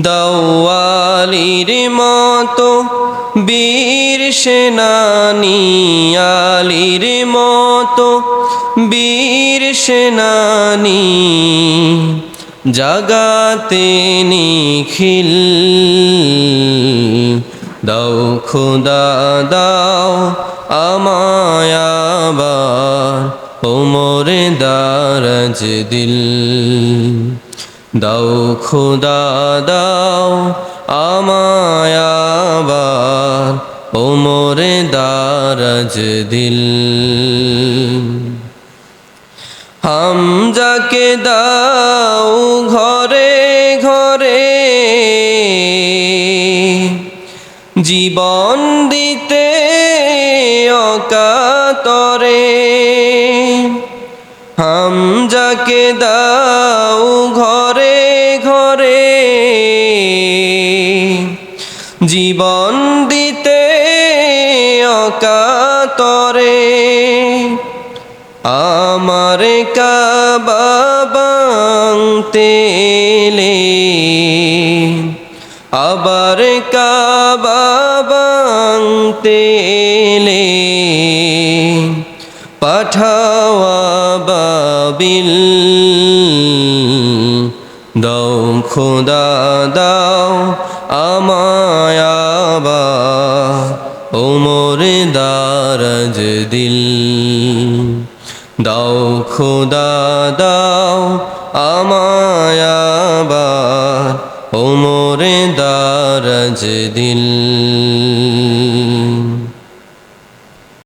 দাওয়ালির মতো বীর সেনানি আলির মতো বীর সেনানি জাগাতে নিখিল। দাও খোদা, দাও আমায়াবার ওমরে দারাজ দিল। দাও খোদা, দাও আমায়াবার ওমরে দারাজ দিল। হামজাকে দাও ঘরে ঘরে, জীবন দিতে অকাতরে। হামজাকে দাও জীবন দিতে অকাতরে। আমার কাবাবাংতেলে আবার কাবাবাংতেলে পাঠাওয়া বাবিল দাও খোদা দাও আমায়াবা ওমরে দারাজ দিল। দাও খোদা দাও আমায়াবা ওমরে দারাজ দিল।